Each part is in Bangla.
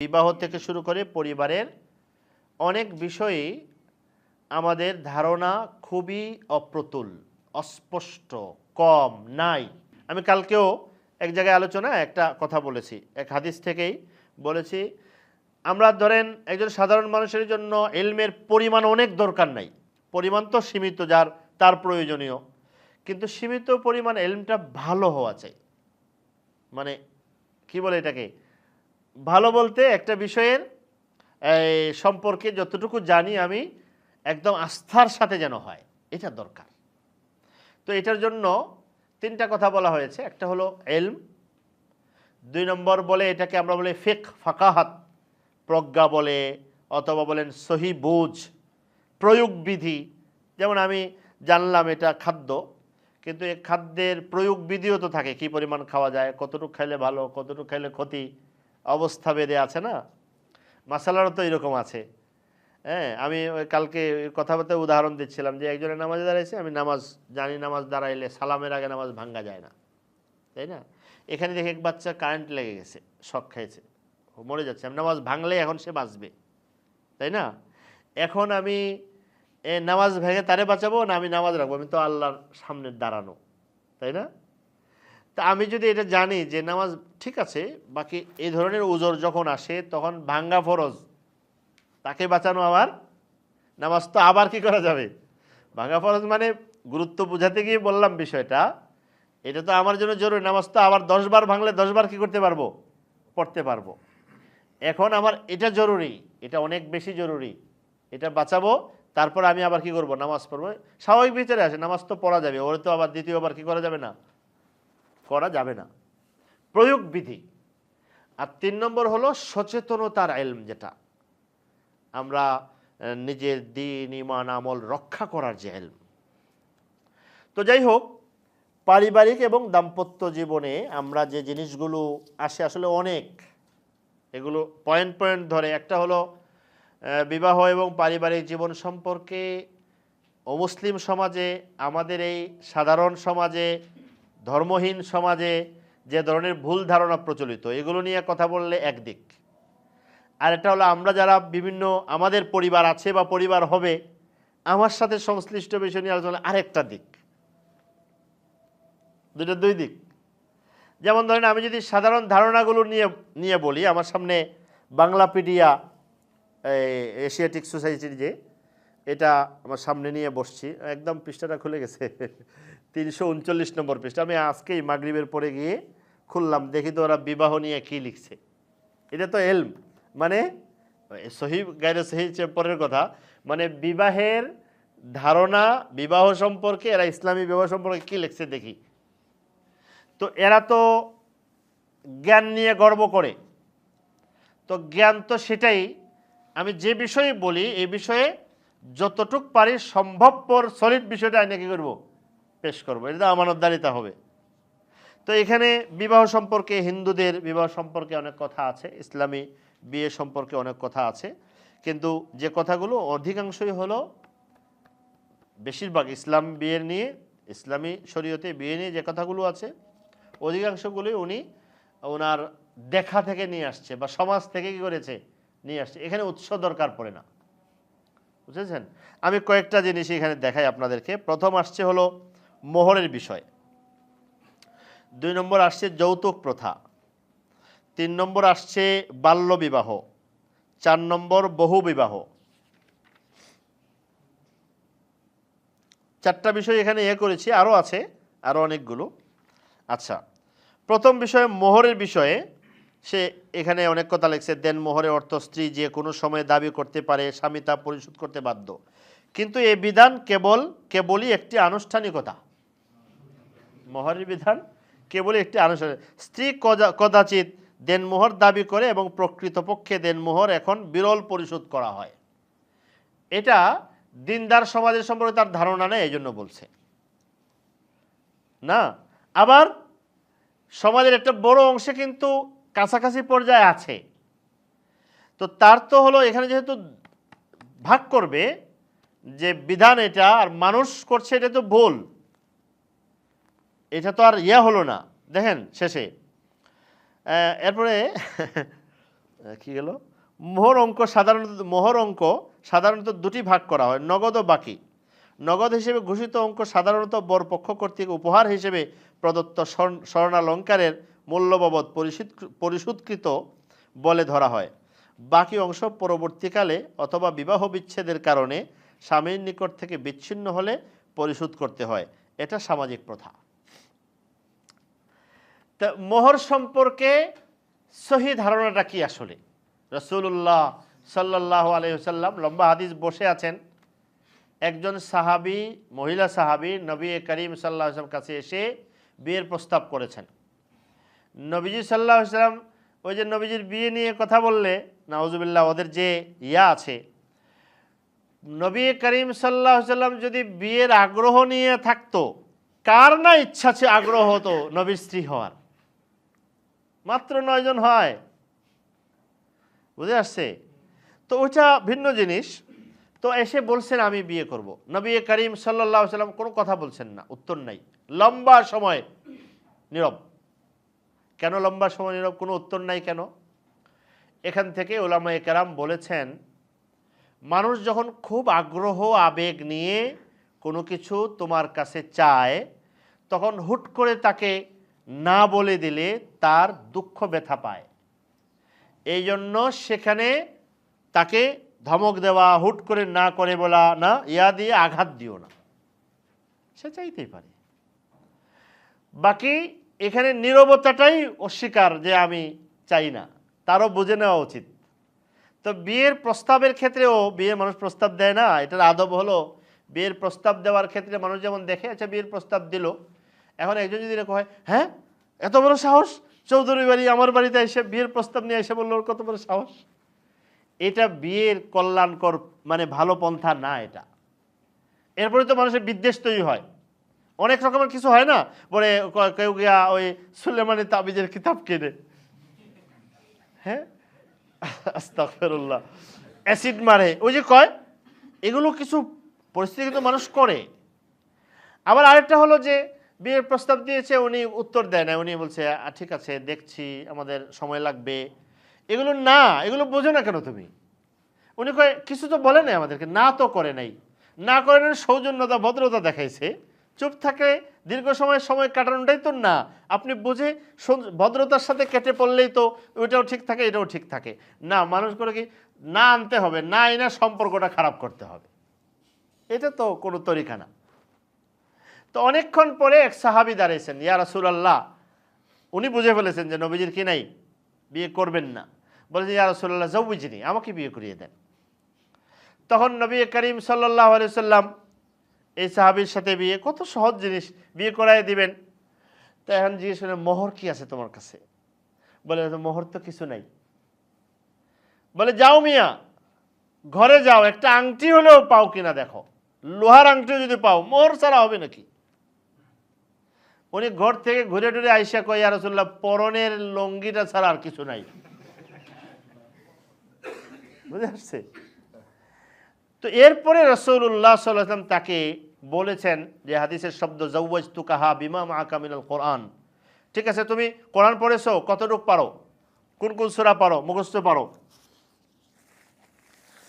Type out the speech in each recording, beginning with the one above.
বিবাহ থেকে শুরু করে পরিবারের অনেক বিষয়েই আমাদের ধারণা খুবই অপ্রতুল, অস্পষ্ট, কম, নাই। আমি কালকেও এক জায়গায় আলোচনা, একটা কথা বলেছি। এক হাদিস থেকেই বলেছি, আমরা ধরেন একজন সাধারণ মানুষের জন্য এলমের পরিমাণ অনেক দরকার নাই। পরিমাণ তো সীমিত যার, তার প্রয়োজনীয়। কিন্তু সীমিত পরিমাণ এলমটা ভালো হওয়া চাই। মানে কি বলে এটাকে? ভালো বলতে একটা বিষয়ের সম্পর্কে যতটুকু জানি আমি, একদম আস্থার সাথে যেন হয়। এটা দরকার। তো এটার জন্য তিনটা কথা বলা হয়েছে। একটা হলো এলম, দুই নম্বর বলে এটাকে আমরা বলে ফেক, ফাঁকাহাত, প্রজ্ঞা বলে, অথবা বলেন সহি বুঝ, প্রয়োগ বিধি। যেমন আমি জানলাম এটা খাদ্য, কিন্তু এই খাদ্যের প্রয়োগ বিধিও তো থাকে, কি পরিমাণ খাওয়া যায়, কতটুকু খাইলে ভালো, কতটুকু খাইলে ক্ষতি। অবস্থা বেঁধে আছে না? মাসালারও তো এরকম আছে। হ্যাঁ আমি কালকে কথাবার্তা উদাহরণ দিচ্ছিলাম যে একজনের নামাজে দাঁড়াইছে, আমি নামাজ জানি নামাজ দাঁড়াইলে সালামের আগে নামাজ ভাঙ্গা যায় না। তাই না? এখানে দেখে এক বাচ্চা কারেন্ট লেগে গেছে শখ খাইছে। মরে যাচ্ছে। আমি নামাজ ভাঙলে এখন সে বাঁচবে। তাই না? এখন আমি, এ নামাজ ভেঙে তারে বাঁচাবো না আমি নামাজ রাখব? আমি তো আল্লাহর সামনে দাঁড়ানো। তাই না? তা আমি যদি এটা জানি যে নামাজ ঠিক আছে, বাকি এই ধরনের উজোর যখন আসে, তখন ভাঙ্গা ফরজ। তাকে বাঁচানো আবার? নামাজ তো আবার কি করা যাবে? ভাঙ্গা ফরজ মানে গুরুত্ব বোঝাতে গিয়ে বললাম বিষয়টা, এটা তো আমার জন্য জরুরি। নামাজ তো আবার দশবার ভাঙলে দশবার কি করতে পারব? পড়তে পারব। এখন আমার এটা জরুরি, এটা অনেক বেশি জরুরি। এটা বাঁচাবো, তারপর আমি আবার কি করব? নামাজ পড়ব। স্বাভাবিক ভিতরে আসে, নামাজ তো পড়া যাবে, ওরে তো আবার দ্বিতীয়বার কি করা যাবে না? করা যাবে না। প্রয়োগ বিধি। আর তিন নম্বর হলো সচেতনতার এলম যেটা। আমরা নিজের দিন, ইমান, আমল রক্ষা করার যে এলম। তো যাই হোক, পারিবারিক এবং দাম্পত্য জীবনে আমরা যে জিনিসগুলো আসে আসলে অনেক, এগুলো পয়েন্ট পয়েন্ট ধরে। একটা হলো বিবাহ এবং পারিবারিক জীবন সম্পর্কে অমুসলিম সমাজে, আমাদের এই সাধারণ সমাজে ধর্মহীন সমাজে যে ধরনের ভুল ধারণা প্রচলিত, এগুলো নিয়ে কথা বললে একদিক আর এটা হলো আমরা যারা বিভিন্ন আমাদের পরিবার আছে বা পরিবার হবে, আমার সাথে সংশ্লিষ্ট বিষয় নিয়ে আলোচনা আরেকটা দিক। দুটো দুই দিক। যেমন ধরেন আমি যদি সাধারণ ধারণাগুলো নিয়ে নিয়ে বলি, আমার সামনে বাংলাপিডিয়া এশিয়াটিক সোসাইটির যে, এটা আমার সামনে নিয়ে বসছি, একদম পৃষ্ঠাটা খুলে গেছে। তিনশো উনচল্লিশ নম্বর পৃষ্ঠা। আমি আজকেই মাগরিবের পরে গিয়ে খুললাম, দেখি তো ওরা বিবাহ নিয়ে কী লিখছে। এটা তো এলম। মানে সহি গাইরে সহি পরের কথা। মানে বিবাহের ধারণা, বিবাহ সম্পর্কে, এরা ইসলামী বিবাহ সম্পর্কে কী লিখছে দেখি। তো এরা তো জ্ঞান নিয়ে গর্ব করে। তো জ্ঞান তো সেটাই। আমি যে বিষয়ে বলি এই বিষয়ে যতটুক পারি সম্ভবপর সলিড বিষয়টা আমি কি করব। পেশ করব। এটা আমানতদারিতা হবে। তো এখানে বিবাহ সম্পর্কে, হিন্দুদের বিবাহ সম্পর্কে অনেক কথা আছে, ইসলামী বিয়ে সম্পর্কে অনেক কথা আছে। কিন্তু যে কথাগুলো অধিকাংশই হলো বেশিরভাগ ইসলাম বিয়ের নিয়ে, ইসলামী শরীয়তে বিয়ে নিয়ে যে কথাগুলো আছে, অধিকাংশগুলোই উনি ওনার দেখা থেকে নিয়ে আসছে বা সমাজ থেকে কি করেছে, নিয়ে আসছে। এখানে উৎস দরকার পড়ে না। বুঝেছেন? আমি কয়েকটা জিনিস এখানে দেখাই আপনাদেরকে। প্রথম আসছে হলো মোহরের বিষয়। দুই নম্বর আসছে যৌতুক প্রথা। তিন নম্বর আসছে বাল্য বিবাহ। চার নম্বর বহু বিবাহ। চারটা বিষয় এখানে এ করেছি আরও আছে আরও অনেকগুলো। আচ্ছা প্রথম বিষয়ে মোহরের বিষয়ে, সে এখানে অনেক কথা লিখছে, দেন মোহরের অর্থ স্ত্রী যে কোনো সময় দাবি করতে পারে, স্বামী তা পরিশোধ করতে বাধ্য। কিন্তু এই বিধান কেবল, কেবলই একটি আনুষ্ঠানিকতা। মোহরের বিধান কেবল একটি আনুষ্ঠানিক। স্ত্রী কদা- কদাচিৎ দেনমোহর দাবি করে এবং প্রকৃতপক্ষে দেনমোহর এখন বিরল পরিশোধ করা হয়। এটা দিনদার সমাজের সম্পর্কে তার ধারণা নেই এই জন্য বলছে। না, আবার সমাজের একটা বড় অংশে কিন্তু কাছাকাছি পর্যায়ে আছে। তো তার তো হলো এখানে যেহেতু ভাগ করবে, যে বিধান এটা আর মানুষ করছে, এটা তো ভুল। এটা তো আর ইয়া হলো না। দেখেন শেষে। এরপরে কি গেল? মোহর অঙ্ক সাধারণত, মোহর অঙ্ক সাধারণত দুটি ভাগ করা হয়, নগদ ও বাকি। নগদ হিসেবে ঘোষিত অঙ্ক সাধারণত বরপক্ষ কর্তৃক উপহার হিসেবে প্রদত্ত স্বর্ণালঙ্কারের মূল্য বাবদ পরিশোধ, পরিশোধকৃত বলে ধরা হয়। বাকি অংশ পরবর্তীকালে অথবা বিবাহ বিচ্ছেদের কারণে স্বামীর নিকট থেকে বিচ্ছিন্ন হলে পরিশোধ করতে হয়। এটা সামাজিক প্রথা। তা মোহর সম্পর্কে সহি ধারণাটা কি আসলে? রসুল্লাহ সাল্লাহ আলহিসাল্লাম লম্বা হাদিস বসে আছেন। একজন সাহাবি, মহিলা সাহাবি নবী করিম সাল্লাহ আসলাম কাছে এসে বিয়ের প্রস্তাব করেছেন। নবীজি সাল্লাহ আসলাম ওই যে নবীজির বিয়ে নিয়ে কথা বললে, নাউজুবিল্লাহ ওদের যে ইয়া আছে, নবী করিম সাল্লাহ সাল্লাম যদি বিয়ের আগ্রহ নিয়ে থাকতো, কার না ইচ্ছা আছে আগ্রহ হতো নবীর স্ত্রী হওয়ার? মাত্র নয়জন হয়। বুঝে আসছে? তো ওইটা ভিন্ন জিনিস। তো এসে বলছেন, আমি বিয়ে করব। নবী করিম সাল্লাহ সাল্লাম কোনো কথা বলছেন না, উত্তর নাই। লম্বা সময় নীরব। কেন লম্বা সময় নীরব? কোনো উত্তর নাই কেন? এখান থেকে ওলামায়ে কেরাম বলেছেন, মানুষ যখন খুব আগ্রহ, আবেগ নিয়ে কোনো কিছু তোমার কাছে চায়, তখন হুট করে তাকে না বলে দিলে তার দুঃখ ব্যথা পায়। এই জন্য সেখানে তাকে ধমক দেওয়া, হুট করে না করে বলা, না, ইয়া দিয়ে আঘাত দিও না। সে চাইতেই পারে। বাকি এখানে নীরবতাটাই অস্বীকার যে আমি চাই না, তারও বুঝে নেওয়া উচিত। তো বিয়ের প্রস্তাবের ক্ষেত্রেও, বিয়ে মানুষ প্রস্তাব দেয় না, এটার আদব হলো, বিয়ের প্রস্তাব দেওয়ার ক্ষেত্রে মানুষ যেমন দেখে আচ্ছা বিয়ের প্রস্তাব দিল এখন একজন যদি এরকম হয় হ্যাঁ? এত বড় সাহস? চৌধুরী বাড়ি, আমার বাড়িতে এসে বিয়ের প্রস্তাব নিয়ে এসে বলল কত বড় সাহস? এটা বিয়ের কল্যাণকর মানে ভালো পন্থা না এটা। এরপরে তো মানুষের বিদ্বেষ তৈরি হয়। অনেক রকমের কিছু হয় না? পরে কেউ গিয়া ওই সুলেমানি তাবিজের কিতাব কেনে। হ্যাঁ? অ্যাসিড মারে। ওই যে কয়, এগুলো কিছু পরিস্থিতি কিন্তু মানুষ করে। আবার আরেকটা হলো যে বিয়ের প্রস্তাব দিয়েছে উনি উত্তর দেয় না উনি বলছে "আ, ঠিক আছে দেখছি আমাদের সময় লাগবে। এগুলো না এগুলো বোঝো না কেন তুমি? উনি কয় কিছু তো বলে নাই আমাদেরকে না তো করে নাই। না করে নাই সৌজন্যতা ভদ্রতা দেখাইছে। চুপ থাকে দীর্ঘ সময় সময় কাটানোটাই তো না। আপনি বুঝে ভদ্রতার সাথে কেটে পড়লেই তো ওইটাও ঠিক থাকে এটাও ঠিক থাকে। না মানুষ করে কি না আনতে হবে না এনে সম্পর্কটা খারাপ করতে হবে। এটা তো কোনো তরিকা না। তো অনেকক্ষণ পরে এক সাহাবি দাঁড়িয়েছেন ইয়া রাসূলুল্লাহ। উনি বুঝে ফেলেছেন যে নবীজির কি নাই, বিয়ে করবেন না। বলেছেন, ইয়া রাসূলুল্লাহ জৌবিজিনি আমাকে বিয়ে করিয়ে দেন। তখন নবী করিম সাল্লাহ সাল্লাম এই সাহাবির সাথে বিয়ে, কত সহজ জিনিস, বিয়ে করাই দিবেন। তো এখন জিজ্ঞেস করেন মোহর কি আছে তোমার কাছে? বলে মোহর তো কিছু নাই। বলে, যাও মিয়া, ঘরে যাও, একটা আংটি হলেও পাও কিনা দেখো। লোহার আংটি যদি পাও, মোহর ছাড়া হবে নাকি? উনি ঘর থেকে ঘুরে টুরে আইসা আর রসুল্লাহ পরনের লঙ্গিটা ছাড়া আর কিছু নাই। বুঝে আসছে? তো এরপরে রসৌল্লাহ সাল্লাম তাকে বলেছেন যে হাদিসের শব্দ জৌজ তুকাহা বিমাম আকামিনাল কোরআন। ঠিক আছে, তুমি কোরআন পড়েছো, কতটুক পারো? কোন কোন সুরা পারো? মুখস্থ পারো।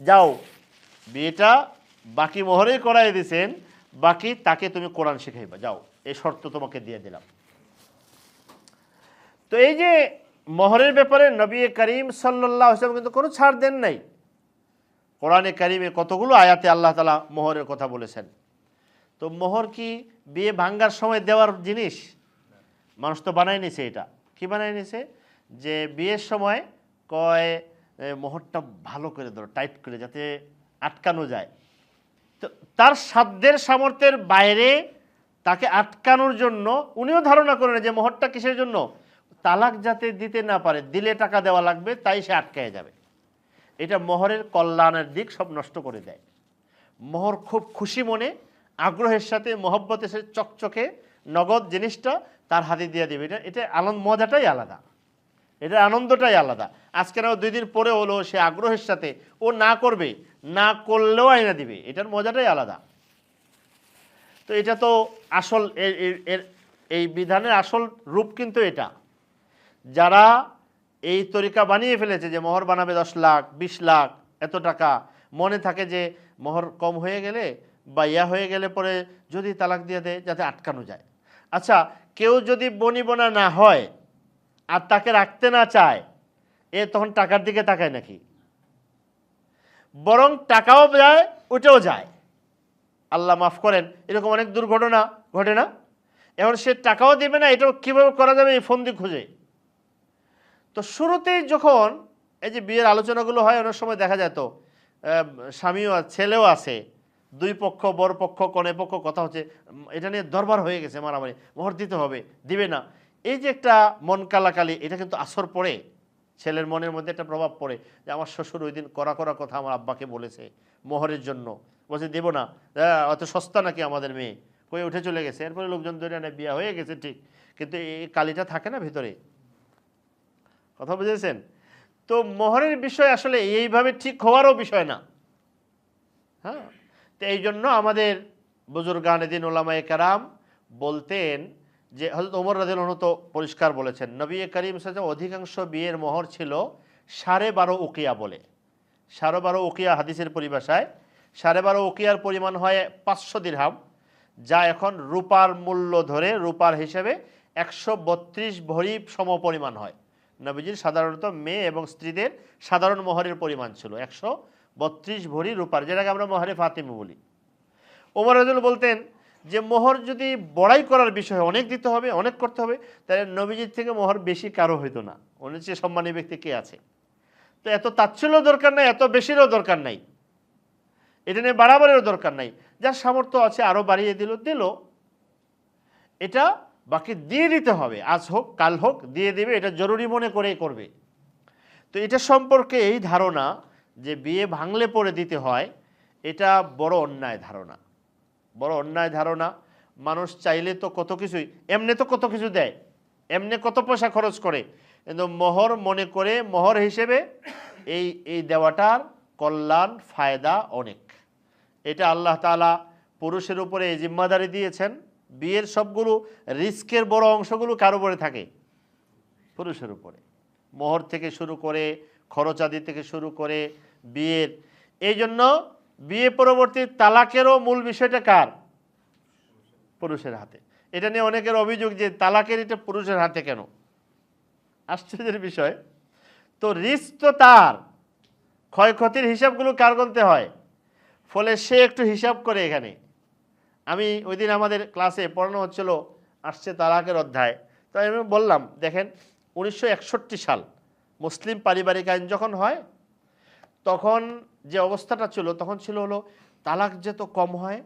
যাও, বিয়েটা বাকি মোহরেই করাই দিছেন, বাকি তাকে তুমি কোরআন শেখাইবা, যাও। এই শর্ত তোমাকে দিয়ে দিলাম। তো এই যে মহরের ব্যাপারে নবী করিম সাল্লাহ আসলাম কিন্তু কোনো ছাড় দেন নাই। কোরআনে কারিমে কতগুলো আয়াতে আল্লাহ তালা মোহরের কথা বলেছেন। তো মোহর কি বিয়ে ভাঙ্গার সময় দেওয়ার জিনিস? মানুষ তো বানাই নিছে এটা। কি বানাই নিছে? যে বিয়ের সময় কয় মোহরটা ভালো করে ধরো, টাইট করে যাতে আটকানো যায়। তো তার সাধ্যের সামর্থ্যের বাইরে তাকে আটকানোর জন্য উনিও ধারণা করেন যে মোহরটা কিসের জন্য? তালাক যাতে দিতে না পারে, দিলে টাকা দেওয়া লাগবে, তাই সে আটকায় যাবে। এটা মোহরের কল্যাণের দিক সব নষ্ট করে দেয়। মোহর খুব খুশি মনে, আগ্রহের সাথে মহব্বতের সে চকচকে নগদ জিনিসটা তার হাতে দিয়ে দেবে। এটা এটা আনন্দ, মজাটাই আলাদা। এটা আনন্দটাই আলাদা। আজকে না দুই দিন পরে হলো সে আগ্রহের সাথে, ও না করবে, না করলেও আয়না দিবে। এটার মজাটাই আলাদা। তো এটা তো আসল, এর- এই বিধানের আসল রূপ কিন্তু এটা। যারা এই তরিকা বানিয়ে ফেলেছে যে মোহর বানাবে দশ লাখ, বিশ লাখ এত টাকা, মনে থাকে যে মোহর কম হয়ে গেলে বা ইয়া হয়ে গেলে পরে যদি তালাক দিয়ে দেয় যাতে আটকানো যায়। আচ্ছা কেউ যদি বনিবনা না হয় আর তাকে রাখতে না চায়, এ তখন টাকার দিকে তাকায় নাকি? বরং টাকাও যায় ওটাও যায়। আল্লাহ মাফ করেন, এরকম অনেক দুর্ঘটনা ঘটে না? এখন সে টাকাও দেবে না, এটাও কীভাবে করা যাবে এই ফন্দি খুঁজে? তো শুরুতেই যখন এই যে বিয়ের আলোচনাগুলো হয়, অনেক সময় দেখা যায় তো স্বামীও ছেলেও আছে, দুই পক্ষ বর পক্ষ, কনে পক্ষ, কথা হচ্ছে এটা নিয়ে দরবার হয়ে গেছে মারামারি মোহর দিতে হবে, দিবে না। এই যে একটা মন কালাকালি, এটা কিন্তু আসর পড়ে। ছেলের মনের মধ্যে একটা প্রভাব পড়ে যে আমার শ্বশুর ওই দিন করা করা কথা আমার আব্বাকে বলেছে মোহরের জন্য। বলছে, দেবো না। অত সস্তা নাকি আমাদের মেয়ে? কই উঠে চলে গেছে। এরপরে লোকজন ধরে আনে, বিয়ে হয়ে গেছে, ঠিক। কিন্তু এই কালিটা থাকে না ভিতরে? কথা বুঝেছেন? তো মোহরের বিষয় আসলে এইভাবে ঠিক হওয়ারও বিষয় না। হ্যাঁ? তো এই জন্য আমাদের বুজুর্গান দিন ওলামায় কারাম বলতেন যে হজরত ওমর রাদিল তো পরিষ্কার বলেছেন, নবী করিম সাজা অধিকাংশ বিয়ের মোহর ছিল সাড়ে বারো উকিয়া বলে। সাড়ে বারো উকিয়া হাদিসের পরিভাষায় সাড়ে বারো উকিয়ার পরিমাণ হয় পাঁচশো দিরহাম, যা এখন রূপার মূল্য ধরে রূপার হিসেবে একশো বত্রিশ ভরি সম পরিমাণ হয়। নবীজির সাধারণত মেয়ে এবং স্ত্রীদের সাধারণ মোহরের পরিমাণ ছিল, একশো বত্রিশ ভরি রূপার, যেটাকে আমরা মোহরে ফাতিমি বলি। ওমর রাজুল বলতেন যে মোহর যদি বড়াই করার বিষয় অনেক দিতে হবে, অনেক করতে হবে, তাহলে নবীজির থেকে মোহর বেশি কারও হইতো না। অনেক চেয়ে সম্মানী ব্যক্তি কে আছে? তো এত তাচ্ছিল্য দরকার নাই, এত বেশিরও দরকার নাই। এটা নিয়ে বাড়াবাড়িরও দরকার নাই। যার সামর্থ্য আছে আরও বাড়িয়ে দিল দিল। এটা বাকি দিয়ে দিতে হবে। আজ হোক, কাল হোক, দিয়ে দেবে, এটা জরুরি মনে করেই করবে। তো এটা সম্পর্কে এই ধারণা যে বিয়ে ভাঙলে পরে দিতে হয়, এটা বড় অন্যায় ধারণা। বড় অন্যায় ধারণা। মানুষ চাইলে তো কত কিছুই, এমনি তো কত কিছু দেয়, এমনি কত পয়সা খরচ করে। কিন্তু মোহর মনে করে, মোহর হিসেবে এই এই দেওয়াটার কল্যাণ, ফায়দা অনেক। এটা আল্লাহ তালা পুরুষের উপরে এই জিম্মাদারি দিয়েছেন। বিয়ের সবগুলো রিস্কের বড় অংশগুলো কার উপরে থাকে? পুরুষের উপরে। মোহর থেকে শুরু করে, খরচাদি থেকে শুরু করে বিয়ের। এই জন্য বিয়ে পরবর্তী তালাকেরও মূল বিষয়টা কার? পুরুষের হাতে। এটা নিয়ে অনেকের অভিযোগ যে তালাকের এটা পুরুষের হাতে কেন? আশ্চর্যের বিষয়। তো রিস্ক তো তার। ক্ষয়ক্ষতির হিসাবগুলো কার গুনতে হয়? ফলে সে একটু হিসাব করে এখানে। আমি ওই দিন আমাদের ক্লাসে পড়ানো হচ্ছিল, আসছে তালাকের অধ্যায়। তো আমি বললাম, দেখেন, উনিশশো একষট্টি সাল মুসলিম পারিবারিক আইন যখন হয় তখন যে অবস্থাটা ছিল, তখন ছিল হলো তালাক যে তো কম হয়,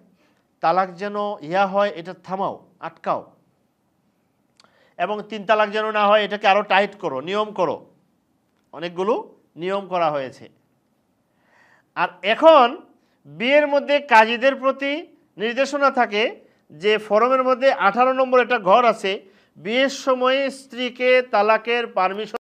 তালাক যেন ইয়া হয়, এটা থামাও, আটকাও। এবং তিন তালাক যেন না হয়, এটাকে আরও টাইট করো, নিয়ম করো। অনেকগুলো নিয়ম করা হয়েছে। আর এখন বিয়ের মধ্যে কাজীদের প্রতি নির্দেশনা থাকে যে ফরমের মধ্যে আঠারো নম্বর একটা ঘর আছে, বিয়ের সময়ে স্ত্রীকে তালাকের পারমিশন